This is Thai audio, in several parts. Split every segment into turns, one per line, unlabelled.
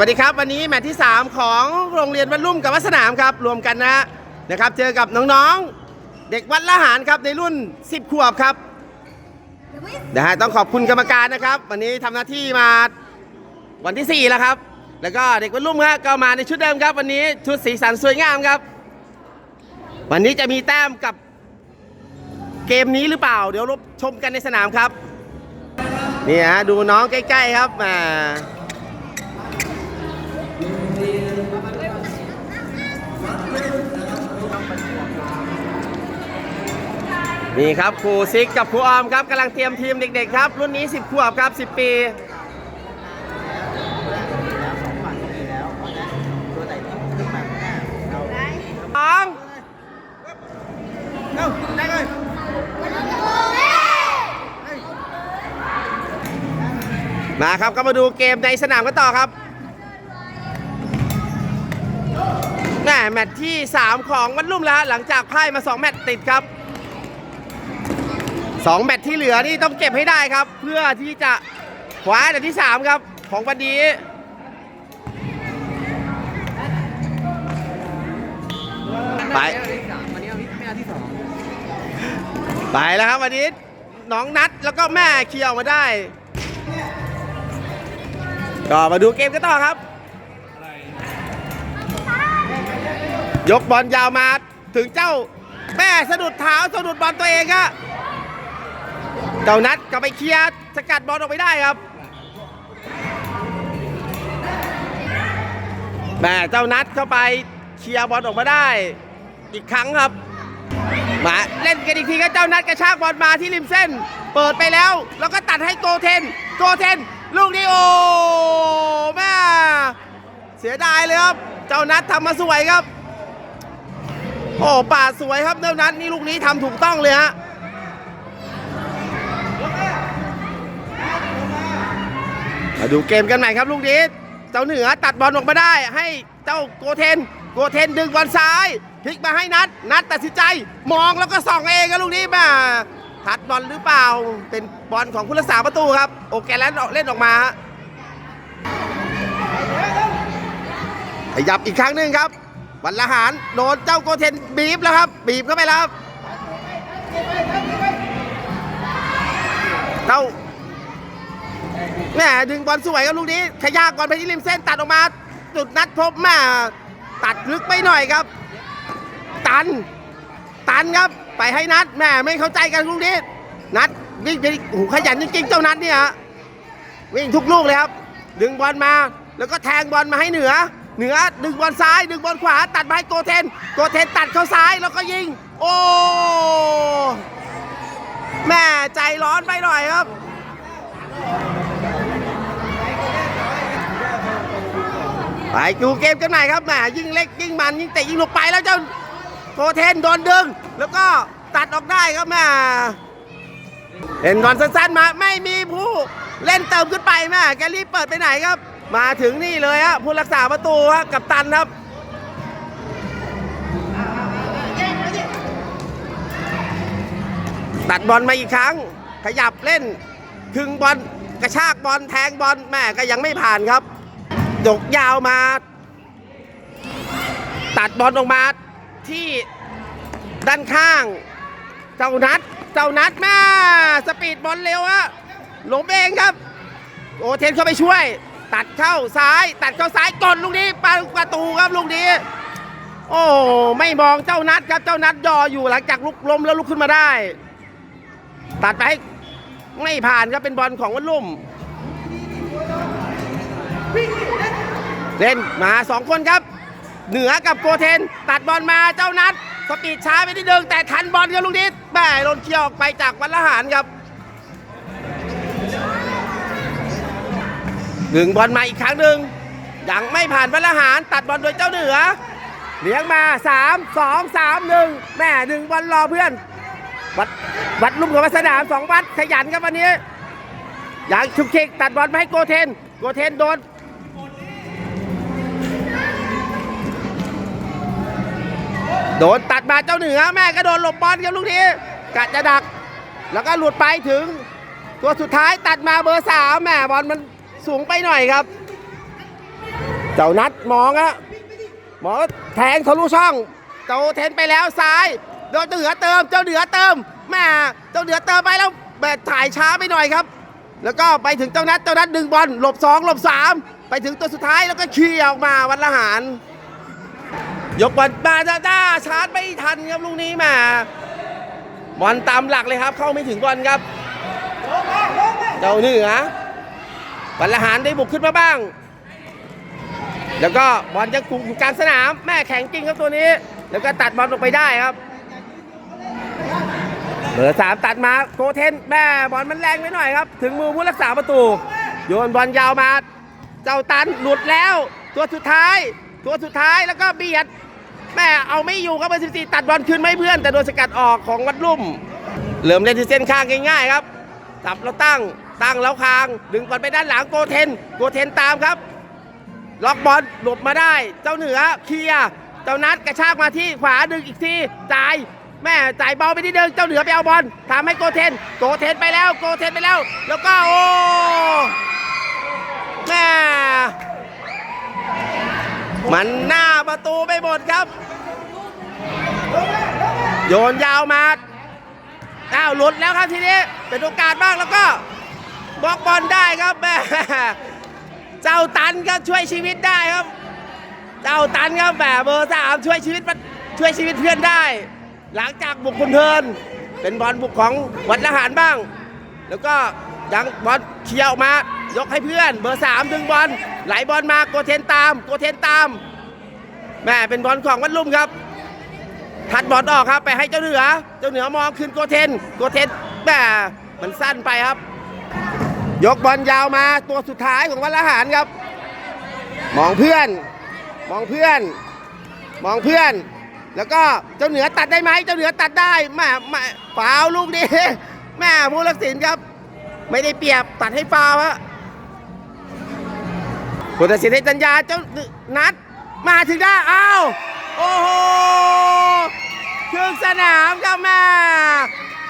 วัสดีครับ วันนี้แมตช์ที่ 3 ของโรงเรียนวัดลุ่มกับวัดสนามครับ รวมกันนะนะครับ เจอกับน้องๆ เด็กวัดละหารครับในรุ่น 10 ขวบครับนะฮะต้องขอบคุณกรรมการนะครับ วันนี้ทำหน้าที่มาวันที่ 4 แล้วครับ แล้วก็เด็กวัดลุ่มฮะก็มาในชุดเดิมครับ วันนี้ชุดสีสันสวยงามครับ วันนี้จะมีแต้มกับเกมนี้หรือเปล่า เดี๋ยวรบชมกันในสนามครับนี่ฮะดูน้องใกล้ ๆ ครับอ่า นี่ครับครูซิกกับครูออมครับกำลังเตรียมทีมเด็กๆครับ รุ่นนี้ 10 ขวบครับ 10 ปีสองมาครับก็มาดูเกมในสนามกันต่อครับแม่แมตช์ที่ 3 ของวันรุ่มแล้ว หลังจากพ่ายมา 2 แมตช์ติดครับ สองแมตช์ที่เหลือนี่ต้องเก็บให้ได้ครับ เพื่อที่จะคว้าอันดับที่3ครับของวันนี้ไปไปแล้วครับวันนี้น้องนัดแล้วก็แม่เคลียร์ออกมาได้ ก็มาดูเกมกันต่อครับ ยกบอลยาวมาถึงเจ้าแม่สะดุดเท้าสะดุดบอลตัวเองอะ เจ้านัดก็ไปเคลียร์สกัดบอลออกไปได้ครับแม่เจ้านัดเข้าไปเคลียร์บอลออกมาได้ อีกครั้งครับ มาเล่นกันอีกทีก็เจ้านัดกระชากบอลมาที่ริมเส้น เปิดไปแล้ว แล้วก็ตัดให้โกเทน โกเทน ลูกนี้โอ้แม่เสียดายเลยครับ เจ้านัดทำมาสวยครับ โอ้ป่าดสวยครับเจ้านัดนี่ลูกนี้ทำถูกต้องเลยฮะ มาดูเกมกันใหม่ครับลูกนี้เจ้าเหนือตัดบอลออกมาได้ ให้เจ้าโกเทน โกเทนดึงบอลซ้ายพลิกมาให้นัด นัดตัดสินใจมองแล้วก็ส่องเองครับลูกนี้มาทัดบอลหรือเปล่า เป็นบอลของผู้รักษาประตูครับ โอเคแล้วเล่นออกมาฮะขยับอีกครั้งหนึ่งครับบรรละหารโดนเจ้าโกเทนบีบแล้วครับ บีบเข้าไปแล้วครับเจ้า แม่ดึงบอลสวยครับลูกนี้ขยากบอลไปที่ริมเส้นตัดออกมา จุดนัดพบแม่ตัดลึกไปหน่อยครับ ตัน ตันครับ ไปให้นัดแม่ไม่เข้าใจกันลูกนี้ นัดวิ่งไปโอ้โหขยันจริงๆเจ้านัดเนี่ยวิ่งทุกลูกเลยครับ ดึงบอลมา แล้วก็แทงบอลมาให้เหนือ เหนือดึงบอลซ้าย ดึงบอลขวา ตัดมาให้โกเทน โกเทนตัดเข้าซ้ายแล้วก็ยิง โอ้แม่ใจร้อนไปหน่อยครับ ไปดูเกมกันหม่อยครับแหมยิ่งเล็กยิ่งมันยิ่งเตะยิ่งหลบไปแล้วเจ้าโกเทนโดนดึง แล้วก็ตัดออกได้ครับแหม่เห็นก่อนสั้นๆมาไม่มีผู้เล่นเติมขึ้นไปแม่แกรีบเปิดไปไหนครับ มาถึงนี่เลยฮะผู้รักษาประตูฮะกับตันครับตัดบอลมาอีกครั้ง ขยับเล่นถึงบอลกระชากบอลแทงบอลแม่ก็ยังไม่ผ่านครับ ยกยาวมา ตัดบอลออกมาที่ด้านข้าง เจ้านัด เจ้านัดแม่สปีดบอลเร็วอะหลงเองครับ โอเทนเข้าไปช่วย ตัดเข้าซ้าย ตัดเข้าซ้ายกดลูกนี้ปาประตูครับลูกนี้ โอ้ไม่มองเจ้านัดครับเจ้านัดย่ออยู่หลังจากลุกล้มแล้วลุกขึ้นมาได้ ตัดไปไม่ผ่านครับเป็นบอลของวันลุ่ม เล่นมาสองคนครับ เหนือกับโกเทน ตัดบอลมาเจ้านัดสปีดช้าไปนิดนึงแต่ทันบอลครับลูกนี้แม่โดนเคี่ยวออกไปจากวันละหารครับดึงบอลมาอีกครั้งหนึ่งยังไม่ผ่านวันละหารตัดบอลโดยเจ้าเหนือ เลี้ยงมา 3 2 3 1แม่หนึ่งบอลรอเพื่อน วัดวัดลุ่มกับวัดสนามสองวัดขยันครับวันนี้ยังชุกเชกตัดบอลมาให้โกเทน โกเทนโดน โดนตัดมาเจ้าเหนือแม่ก็โดนหลบบอลครับลูกนี้กะจะดัก แล้วก็หลุดไปถึง ตัวสุดท้ายตัดมาเบอร์สามแม่บอลมันสูงไปหน่อยครับ เจ้านัดมองอะมองแทงทะลุช่อง เจ้าเทนไปแล้วซ้ายโดนเจ้าเหนือเติมเจ้าเหนือเติมแม่เจ้าเหนือเติมไปแล้วแบบถ่ายช้าไปหน่อยครับ แล้วก็ไปถึงเจ้านัดเจ้านัดดึงบอลหลบสองหลบสามไปถึงตัวสุดท้ายแล้วก็ขี่ออกมาวันละหาร ยกบอลมาด้าด้าชาร์จไม่ทันครับลูกนี้มาบอลตามหลักเลยครับ เข้าไม่ถึงบอลครับเจ้าเหนือวันละหารได้บุกขึ้นมาบ้าง แล้วก็บอลยังคงอยู่กลางสนาม แม่แข็งจริงครับตัวนี้ แล้วก็ตัดบอลออกไปได้ครับเบอร์สามตัดมาโกเทนแม่บอลมันแรงไปหน่อยครับ ถึงมือผู้รักษาประตู โยนบอลยาวมา เจ้าตันหลุดแล้ว ตัวสุดท้าย ตัวสุดท้ายแล้วก็เบียด แม่เอาไม่อยู่ครับเบอร์สิบสี่ตัดบอลคืนไม่เพื่อน แต่โดนสกัดออกของวัดลุ่มเริ่มเล่นที่เส้นข้างง่ายๆครับจับแล้วตั้งตั้งแล้วคาง ดึงบอลไปด้านหลังโกเทนโกเทนตามครับ ล็อกบอลหลบมาได้ เจ้าเหนือเคลียร์เจ้านัดกระชากมาที่ขวาดึงอีกทีจ่ายแม่จ่ายบอลไปที่เดิมเจ้าเหนือไปเอาบอลทำให้โกเทน โกเทนไปแล้วโกเทนไปแล้ว แล้วก็โอ้แม่มันหน้าประตูไปหมดครับ โยนยาวมาอ้าวหลุดแล้วครับทีนี้เป็นโอกาสบ้างแล้วก็บล็อกบอลได้ครับแม่เจ้าตันครับช่วยชีวิตได้ครับ เจ้าตันครับแบบเบอร์สามช่วยชีวิตช่วยชีวิตเพื่อนได้ หลังจากบุกคุณเพลินเป็นบอลบุกของวัดละหารบ้าง แล้วก็ยังบอลเคี่ยวมายกให้เพื่อน เบอร์สามดึงบอลไหลบอลมาโกเทนตามโกเทนตามแม่เป็นบอลของวัดลุ่มครับ ทัดบอลออกครับ ไปให้เจ้าเหนือ เจ้าเหนือมองขึ้นโกเทนโกเทนแม่มันสั้นไปครับ ยกบอลยาวมาตัวสุดท้ายของวัลหารครับ มองเพื่อน มองเพื่อน มองเพื่อน แล้วก็เจ้าเหนือตัดได้ไหมเจ้าเหนือตัดได้แม่แม่ฟาวลูกนี้แม่ผู้รักษินครับ ไม่ได้เปรียบตัดให้ฟาวฮะผู้ตัดสินให้สัญญาเจ้านัดมาถึงได้อ้าวโอ้โห ครึ่งสนามครับแม่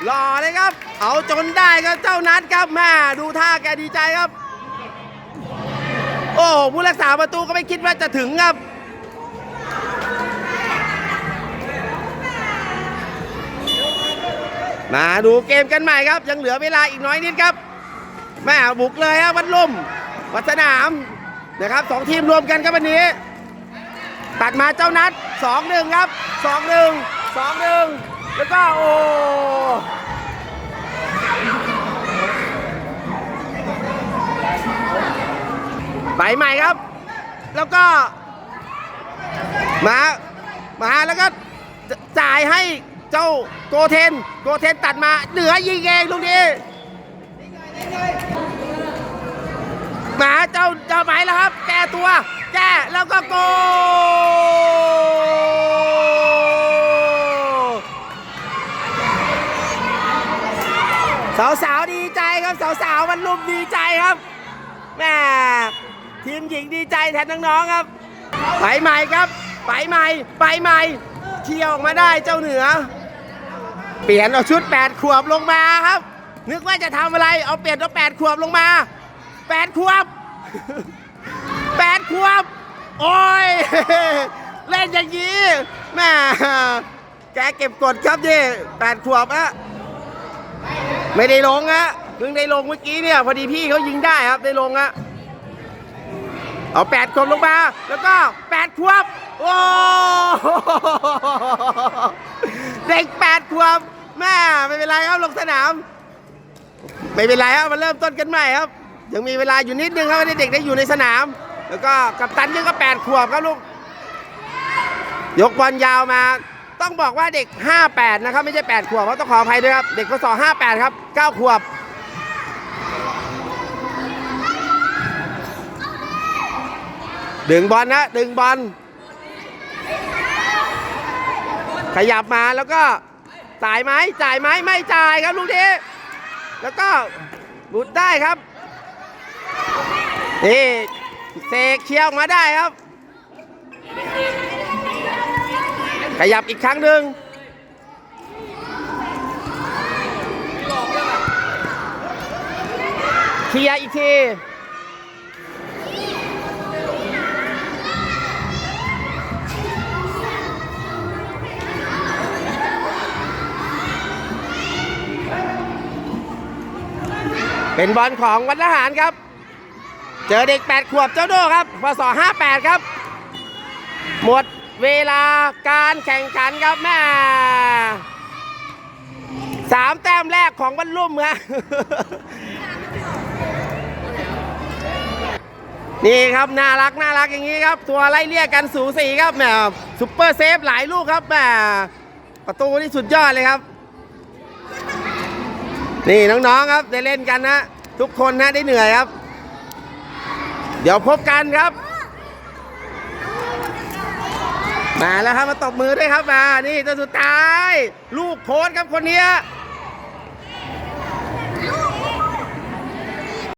หล่อเลยครับ เอาจนได้ครับเจ้านัดครับแม่ดูท่าแกดีใจครับ โอ้ผู้รักษาประตูก็ไม่คิดว่าจะถึงครับมาดูเกมกันใหม่ครับ ยังเหลือเวลาอีกน้อยนิดครับ แม่บุกเลยครับวัดลุ่มวัดสนามนะครับสองทีมรวมกันครับวันนี้ ตัดมาเจ้านัดสองหนึ่งครับสองหนึ่ง สองหนึ่งแล้วก็โอ้ไปใหม่ครับ แล้วก็ มา มาแล้วก็จ่ายให้เจ้าโกเทน โกเทนตัดมาเหนือยิงเองลูกนี้มาเจ้าเจ้าไหมแล้วครับ แก้ตัว แก้แล้วก็โก สาวสาวๆดีใจครับสาวสาวๆมันรุมดีใจครับแม่ทีมหญิงดีใจแทนน้องๆครับ ไปใหม่ครับไปใหม่ไปใหม่เที่ยวออกมาได้เจ้าเหนือ เปลี่ยนเอาชุด 8 ขวบลงมาครับ นึกว่าจะทำอะไรเอาเปลี่ยนเอา8ขวบลงมา 8 ขวบ 8 ขวบ โอ้ยเล่นอย่างนี้แม่แกเก็บกดครับดิ8ขวบอะ ไม่ได้ลงอะเพิ่งได้ลงเมื่อกี้เนี่ย พอดีพี่เขายิงได้ครับได้ลงอะเอาแปดขวบลงมา แล้วก็แปดขวบโอ้เด็กแปดขวบแม่ไม่เป็นไรครับลงสนาม ไม่เป็นไรครับมาเริ่มต้นกันใหม่ครับ ยังมีเวลาอยู่นิดนึงครับให้เด็กได้อยู่ในสนาม แล้วก็กัปตันยังก็แปดขวบครับลูกยกบอลยาวมา ต้องบอกว่าเด็ก 58 นะครับ ไม่ใช่ 8 ขวบเพราะต้องขออภัยด้วยครับ เด็กพศ58 ครับ 9 ขวบ ดึงบอลนะ ดึงบอล ขยับมาแล้วก็จ่ายไหมจ่ายไหมไม่จ่ายครับลูกนี้แล้วก็บุดได้ครับนี่เสกเคี้ยวมาได้ครับ ขยับอีกครั้งหนึ่งเคลียอีกทีเป็นบอลของวัดทหารครับ เจอเด็ก 8 ขวบเจ้าโดครับพศ58 ครับ หมด เวลาการแข่งขันครับแม่สามแต้มแรกของบรรลุ่มฮะนี่ครับน่ารักน่ารักอย่างนี้ครับ ตัวไล่เลี่ยกันสูสีครับแหมซุปเปอร์เซฟหลายลูกครับแหมประตูนี่สุดยอดเลยครับ นี่น้องๆครับได้เล่นกันนะทุกคนนะได้เหนื่อยครับ เดี๋ยวพบกันครับ มาแล้วครับมาตบมือด้วยครับมา นี่ตัวสุดท้าย ลูกโค้ดครับคนนี้